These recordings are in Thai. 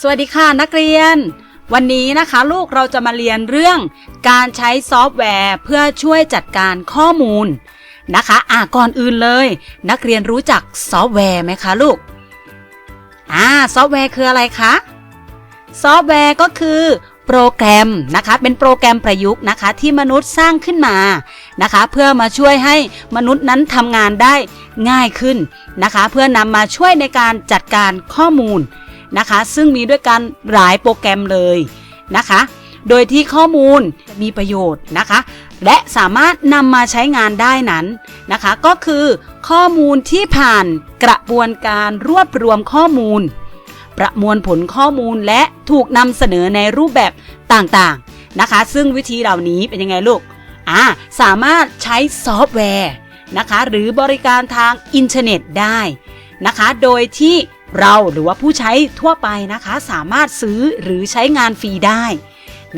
สวัสดีค่ะนักเรียน วันนี้นะคะลูกเราจะมาเรียนเรื่องการใช้ซอฟต์แวร์เพื่อช่วยจัดการข้อมูลนะคะ อ่าก่อนอื่นเลย นักเรียนรู้จักซอฟต์แวร์ไหมคะลูก อ่าซอฟต์แวร์คืออะไรคะ ซอฟต์แวร์ก็คือโปรแกรมนะคะ เป็นโปรแกรมประยุกต์นะคะที่มนุษย์สร้างขึ้นมานะคะ เพื่อมาช่วยให้มนุษย์นั้นทำงานได้ง่ายขึ้นนะคะ เพื่อนำมาช่วยในการจัดการข้อมูล นะคะ ซึ่งมีด้วยกันหลายโปรแกรมเลยนะคะ โดยที่ข้อมูลมีประโยชน์นะคะ และสามารถนำมาใช้งานได้นั้นนะคะ ก็คือข้อมูลที่ผ่านกระบวนการรวบรวมข้อมูล ประมวลผลข้อมูลและถูกนำเสนอในรูปแบบต่างๆนะคะ ซึ่งวิธีเหล่านี้เป็นยังไงลูกอ่าสามารถใช้ซอฟต์แวร์นะคะ หรือบริการทางอินเทอร์เน็ตได้นะคะ โดยที่ เราหรือว่าผู้ใช้ทั่วไปนะคะ สามารถซื้อหรือใช้งานฟรีได้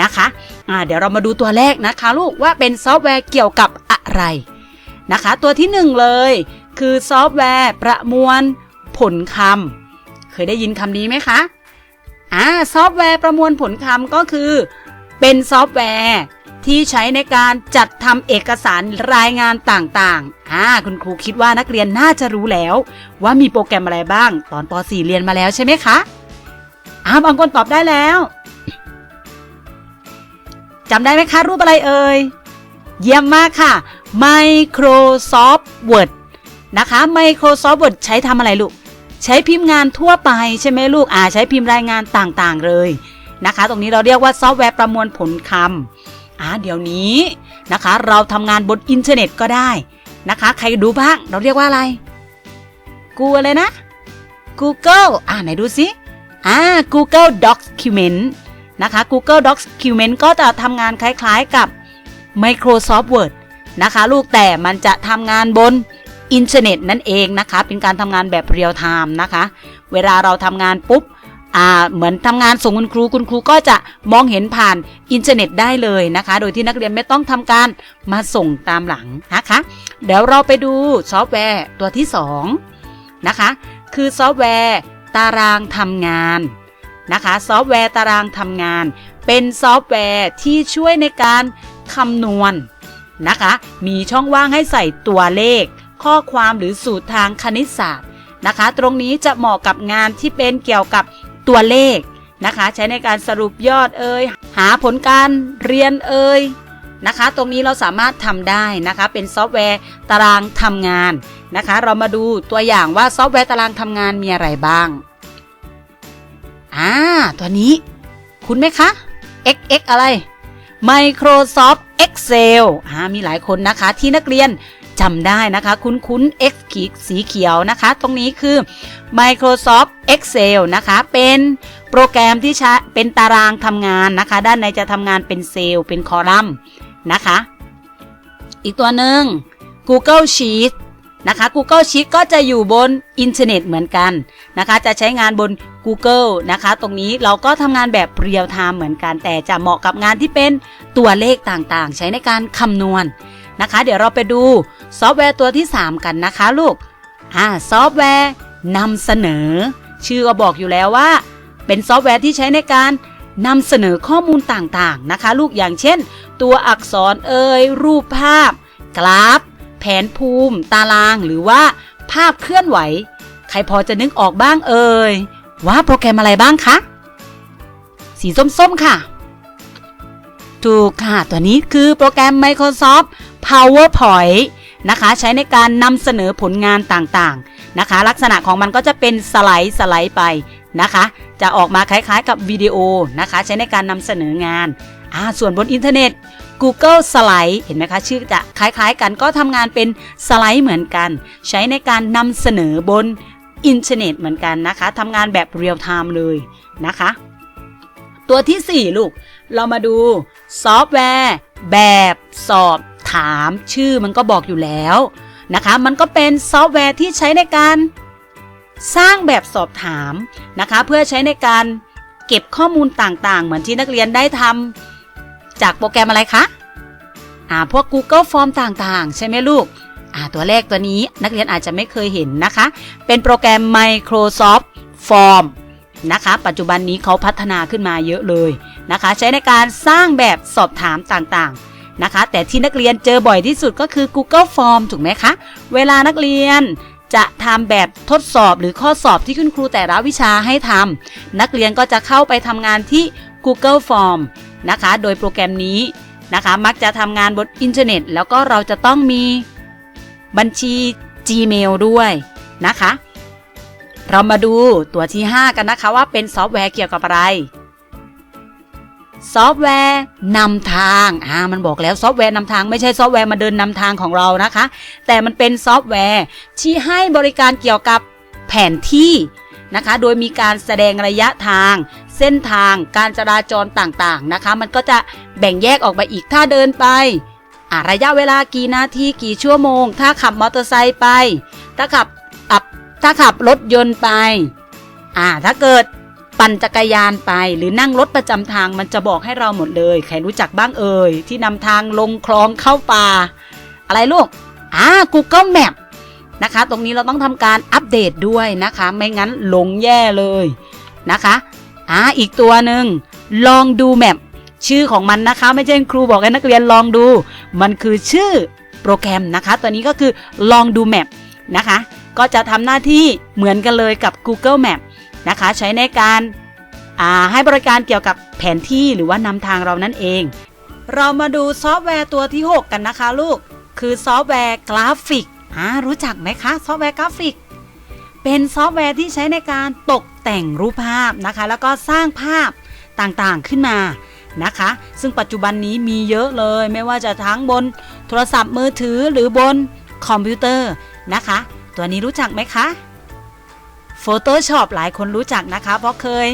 นะคะอ่าเดี๋ยวเรามาดูตัวแรกนะคะ ลูกว่าเป็นซอฟต์แวร์เกี่ยวกับอะไรนะคะ ตัวที่หนึ่งเลยคือซอฟต์แวร์ประมวลผลคำเคยได้ยินคำนี้ไหมคะอ่าซอฟต์แวร์ประมวลผลคำก็คือ เป็นซอฟต์แวร์ ที่ใช้ในการจัดทำเอกสารรายงานต่างๆ อ่า คุณครูคิดว่านักเรียนน่าจะรู้แล้ว ว่ามีโปรแกรมอะไรบ้าง ตอนป .4 เรียนมาแล้วใช่ไหมคะอ่าบางคนตอบได้แล้วจำได้ไหมคะ รูปอะไรเอ่ย เยี่ยมมากค่ะ Microsoft Word นะคะ Microsoft Word ใช้ทำอะไรลูก ใช้พิมพ์งานทั่วไปใช่ไหมลูก อ่า ใช้พิมพ์รายงานต่างๆเลยนะคะ ตรงนี้เราเรียกว่าซอฟต์แวร์ประมวลผลคำ อ่าเดี๋ยวนี้นะคะ เราทำงานบนอินเทอร์เน็ตก็ได้นะคะ ใครดูบ้าง เราเรียกว่าอะไร กูอะไรนะ Google อ่าไหนดูสิอ่า Google Document นะคะ Google Document ก็จะทำงานคล้ายๆกับ Microsoft Word นะคะ ลูกแต่มันจะทำงานบนอินเทอร์เน็ตนั่นเองนะคะ เป็นการทำงานแบบเรียลไทม์นะคะ เวลาเราทำงานปุ๊บ เหมือนทำงานส่งคุณครูคุณครูก็จะมองเห็นผ่านอินเทอร์เน็ตได้เลยนะคะ โดยที่นักเรียนไม่ต้องทำการมาส่งตามหลังนะคะ เดี๋ยวเราไปดูซอฟต์แวร์ตัวที่ 2 นะคะ คือซอฟต์แวร์ตารางทำงานนะคะซอฟต์แวร์ตารางทำงาน เป็นซอฟต์แวร์ที่ช่วยในการคำนวณนะคะ มีช่องว่างให้ใส่ตัวเลข ข้อความหรือสูตรทางคณิตศาสตร์นะคะ ตรงนี้จะเหมาะกับงานที่เป็นเกี่ยวกับ ตัวเลขนะคะ ใช้ในการสรุปยอดเอ่ยหาผลการเรียนเอ่ยนะคะ ตรงนี้เราสามารถทำได้นะคะ เป็นซอฟต์แวร์ตารางทำงานนะคะ เรามาดูตัวอย่างว่าซอฟต์แวร์ตารางทำงานมีอะไรบ้างอ่าตัวนี้คุณไหมคะ XX อะไร Microsoft Excel อ่ามีหลายคนนะคะที่นักเรียน จำได้นะคะ คุ้นคุ้น X ขีดสีเขียวนะคะ ตรงนี้คือ Microsoft Excel นะคะ เป็นโปรแกรมที่ใช้เป็นตารางทำงานนะคะ ด้านในจะทำงานเป็นเซลล์เป็นคอลัมน์นะคะ อีกตัวหนึ่ง Google Sheet นะคะ Google Sheet ก็จะอยู่บนอินเทอร์เน็ตเหมือนกันนะคะ จะใช้งานบน Google นะคะ ตรงนี้เราก็ทำงานแบบเรียลไทม์เหมือนกัน แต่จะเหมาะกับงานที่เป็นตัวเลขต่างๆ ใช้ในการคำนวณ นะคะ เดี๋ยวเราไปดูซอฟต์แวร์ตัวที่ 3 กันนะคะลูกอ่าซอฟต์แวร์นำเสนอ ชื่อก็บอกอยู่แล้วว่า เป็นซอฟต์แวร์ที่ใช้ในการนำเสนอข้อมูลต่างๆนะคะ ลูกอย่างเช่น ตัวอักษรเอ่ยรูปภาพ กราฟ แผนภูมิ ตาราง หรือว่าภาพเคลื่อนไหว ใครพอจะนึกออกบ้างเอ่ยว่าโปรแกรมอะไรบ้างคะสีส้มๆค่ะ ถูกค่ะ ตัวนี้คือโปรแกรม Microsoft PowerPoint นะคะ ใช้ในการนำเสนอผลงานต่างๆนะคะ ลักษณะของมันก็จะเป็นสไลด์สไลด์ไปนะคะ จะออกมาคล้ายๆกับวิดีโอนะคะ ใช้ในการนำเสนองานอ่าส่วนบนอินเทอร์เน็ต Google Slide เห็นไหมคะ ชื่อจะคล้ายๆกันก็ทำงานเป็นสไลด์เหมือนกัน ใช้ในการนำเสนอบนอินเทอร์เน็ตเหมือนกันนะคะทำงานแบบเรียลไทม์เลยนะคะ ตัวที่ 4 ลูก เรามาดูซอฟต์แวร์แบบสอบ ถามชื่อมันก็บอกอยู่แล้วนะคะ มันก็เป็นซอฟต์แวร์ที่ใช้ในการสร้างแบบสอบถามนะคะ เพื่อใช้ในการเก็บข้อมูลต่างๆ เหมือนที่นักเรียนได้ทำจากโปรแกรมอะไรคะอ่าพวก Google Form ต่างๆ ใช่ไหมลูกอ่าตัวแรกตัวนี้นักเรียนอาจจะไม่เคยเห็นนะคะ เป็นโปรแกรม Microsoft Form นะคะ ปัจจุบันนี้เขาพัฒนาขึ้นมาเยอะเลยนะคะ ใช้ในการสร้างแบบสอบถามต่างๆ นะคะ แต่ที่นักเรียนเจอบ่อยที่สุดก็คือ Google Form ถูกไหมคะ เวลานักเรียนจะทำแบบทดสอบหรือข้อสอบที่คุณครูแต่ละวิชาให้ทำนักเรียนก็จะเข้าไปทำงานที่ Google Form นะคะ โดยโปรแกรมนี้นะคะ มักจะทำงานบนอินเทอร์เน็ต แล้วก็เราจะต้องมีบัญชี Gmail ด้วยนะคะ เรามาดูตัวที่ 5 กันนะคะว่าเป็นซอฟต์แวร์เกี่ยวกับอะไร ซอฟต์แวร์นำทางอ่ามันบอกแล้วซอฟต์แวร์นำทางไม่ใช่ซอฟต์แวร์มาเดินนำทางของเรานะคะ แต่มันเป็นซอฟต์แวร์ที่ให้บริการเกี่ยวกับแผนที่นะคะ โดยมีการแสดงระยะทาง เส้นทางการจราจรต่างๆนะคะ มันก็จะแบ่งแยกออกไปอีกถ้าเดินไปอ่าระยะเวลากี่นาทีกี่ชั่วโมง ถ้าขับมอเตอร์ไซค์ไป ถ้าขับอับถ้าขับรถยนต์ไปอ่าถ้าเกิด ปั่นจักรยานไปหรือนั่งรถประจำทางมันจะบอกให้เราหมดเลย ใครรู้จักบ้างเอ่ย ที่นำทางลงคลองเข้าป่า อะไรลูกอ่า Google Map นะคะ ตรงนี้เราต้องทำการอัปเดตด้วยนะคะ ไม่งั้นหลงแย่เลยนะคะอ่าอีกตัวหนึ่งลองดูแมปชื่อของมันนะคะ ไม่ใช่ครูบอกให้นักเรียนลองดู มันคือชื่อโปรแกรมนะคะ ตัวนี้ก็คือลองดูแมปนะคะ ก็จะทำหน้าที่เหมือนกันเลยกับ Google Map นะคะ ใช้ในการให้บริการเกี่ยวกับแผนที่หรือว่านำทางเรานั่นเอง เรามาดูซอฟต์แวร์ตัวที่ 6 กันนะคะลูก คือซอฟต์แวร์กราฟิกอ่ารู้จักไหมคะซอฟต์แวร์กราฟิก เป็นซอฟต์แวร์ที่ใช้ในการตกแต่งรูปภาพนะคะ แล้วก็สร้างภาพต่างๆขึ้นมานะคะ ซึ่งปัจจุบันนี้มีเยอะเลย ไม่ว่าจะทั้งบนโทรศัพท์มือถือหรือบนคอมพิวเตอร์นะคะ ตัวนี้รู้จักไหมคะ Photoshop หลายคนรู้จักนะคะ เพราะเคย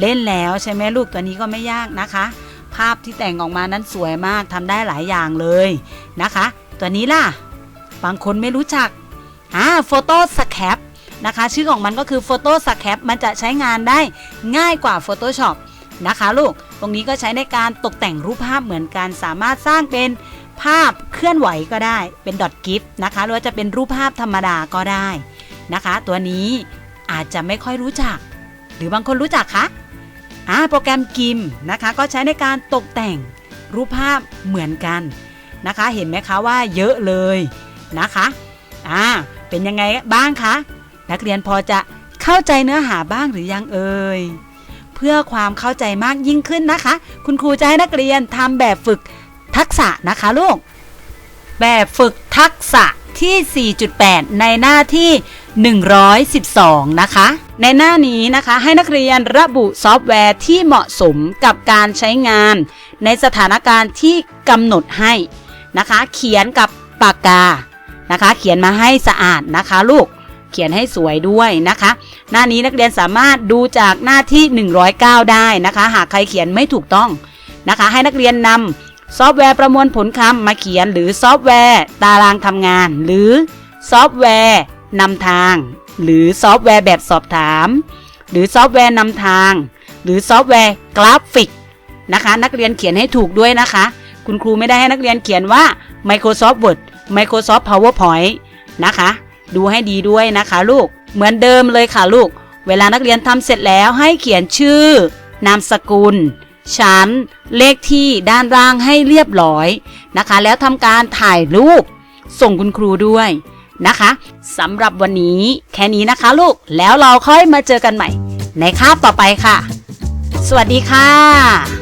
เล่นแล้วใช่ไหมลูกตัวนี้ก็ไม่ยากนะคะ ภาพที่แต่งออกมานั้นสวยมากทำได้หลายอย่างเลยนะคะ ตัวนี้ล่ะ บางคนไม่รู้จักอ่า Photo Scap นะคะ ชื่อของมันก็คือ Photo Scap มันจะใช้งานได้ง่ายกว่า Photoshop นะคะลูก ตรงนี้ก็ใช้ในการตกแต่งรูปภาพเหมือนกัน สามารถสร้างเป็นภาพเคลื่อนไหวก็ได้ เป็นดอทกิฟนะคะ หรือว่าจะเป็นรูปภาพธรรมดาก็ได้นะคะ ตัวนี้ อาจจะไม่ค่อยรู้จัก หรือบางคนรู้จักคะอ่าโปรแกรมกิมนะคะ ก็ใช้ในการตกแต่งรูปภาพเหมือนกันนะคะ เห็นไหมคะว่าเยอะเลยนะคะอ่าเป็นยังไงบ้างคะนักเรียนพอจะเข้าใจเนื้อหาบ้างหรือยังเอ่ยเพื่อความเข้าใจมากยิ่งขึ้นนะคะ คุณครูจะให้นักเรียนทำแบบฝึกทักษะนะคะลูกแบบฝึกทักษะที่ 4.8 ในหน้าที่ 112 นะคะ ในหน้านี้นะคะให้นักเรียนระบุซอฟต์แวร์ที่เหมาะสมกับการใช้งาน ในสถานการณ์ที่กำหนดให้นะคะ เขียนกับปากกานะคะ เขียนมาให้สะอาดนะคะลูกเขียนให้สวยด้วยนะคะ หน้านี้นักเรียนสามารถดูจากหน้าที่ 109 ได้นะคะ หากใครเขียนไม่ถูกต้องนะคะ ให้นักเรียนนำซอฟต์แวร์ประมวลผลคำมาเขียนหรือซอฟต์แวร์ ตารางทำงาน หรือซอฟต์แวร์ นำทาง หรือซอฟต์แวร์แบบสอบถาม หรือซอฟต์แวร์นำทาง หรือซอฟต์แวร์กราฟิกนะคะ นักเรียนเขียนให้ถูกด้วยนะคะ คุณครูไม่ได้ให้นักเรียนเขียนว่า Microsoft Word Microsoft PowerPoint นะคะ ดูให้ดีด้วยนะคะลูกเหมือนเดิมเลยค่ะลูก เวลานักเรียนทำเสร็จแล้วให้เขียนชื่อ นามสกุลชั้นเลขที่ด้านล่างให้เรียบร้อยนะคะ แล้วทำการถ่ายรูปส่งคุณครูด้วย นะคะสำหรับวันนี้แค่นี้นะคะลูกแล้วเราค่อยมาเจอกันใหม่ ในคาบต่อไปค่ะ สวัสดีค่ะ